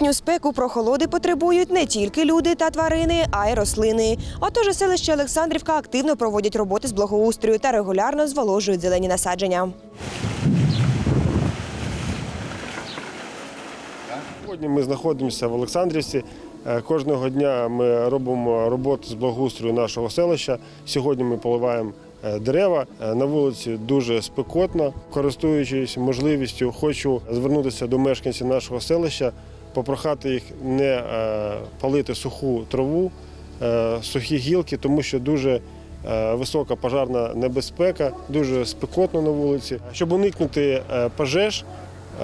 літню спеку прохолоди потребують не тільки люди та тварини, а й рослини. Отож, у селищі Олександрівка активно проводять роботи з благоустрою та регулярно зволожують зелені насадження. Сьогодні ми знаходимося в Олександрівці. Е, Кожного дня ми робимо роботу з благоустрою нашого селища. Сьогодні ми поливаємо дерева. Е, На вулиці дуже спекотно. Користуючись можливістю, хочу звернутися до мешканців нашого селища, попрохати їх не е, палити суху траву, е, сухі гілки, тому що дуже е, висока пожарна небезпека, дуже спекотно на вулиці. Щоб уникнути е, пожеж,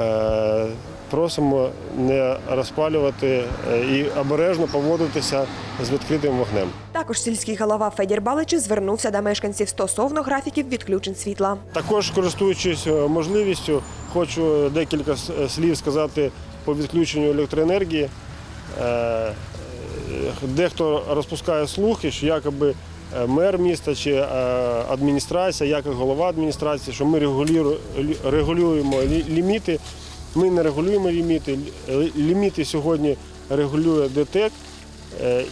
е, просимо не розпалювати е, і обережно поводитися з відкритим вогнем. Також сільський голова Федір Баличів звернувся до мешканців стосовно графіків відключень світла. Також користуючись е, можливістю, хочу декілька слів сказати по відключенню електроенергії. Е, е, Дехто розпускає слухи, що якоби е, мер міста чи е, адміністрація, як голова адміністрації, що ми регулюємо ліміти. Ми не регулюємо ліміти. Ліміти сьогодні регулює ДТЕК е,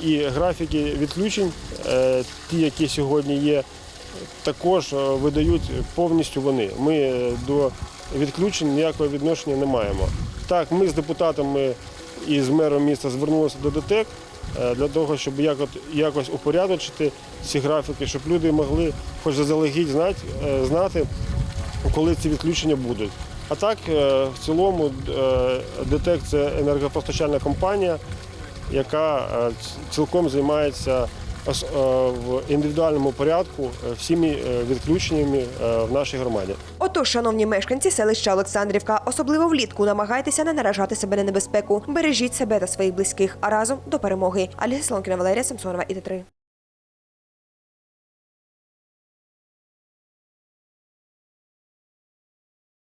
і графіки відключень, е, ті, які сьогодні є, також е, видають повністю вони. Ми е, до відключень ніякого відношення не маємо. Так, ми з депутатами і з мером міста звернулися до ДТЕК е, для того, щоб якось упорядочити ці графіки, щоб люди могли хоч заздалегідь знати, е, коли ці відключення будуть. А так, е, в цілому, е, ДТЕК це енергопостачальна компанія, яка е, цілком займається ос- е, в індивідуальному порядку е, всіми е, відключеннями е, в нашій громаді. Отож, шановні мешканці селища Олександрівка, особливо влітку намагайтеся не наражати себе на небезпеку. Бережіть себе та своїх близьких, а разом до перемоги. Аліса Солонкіна, Валерія Самсонова, ІТ3.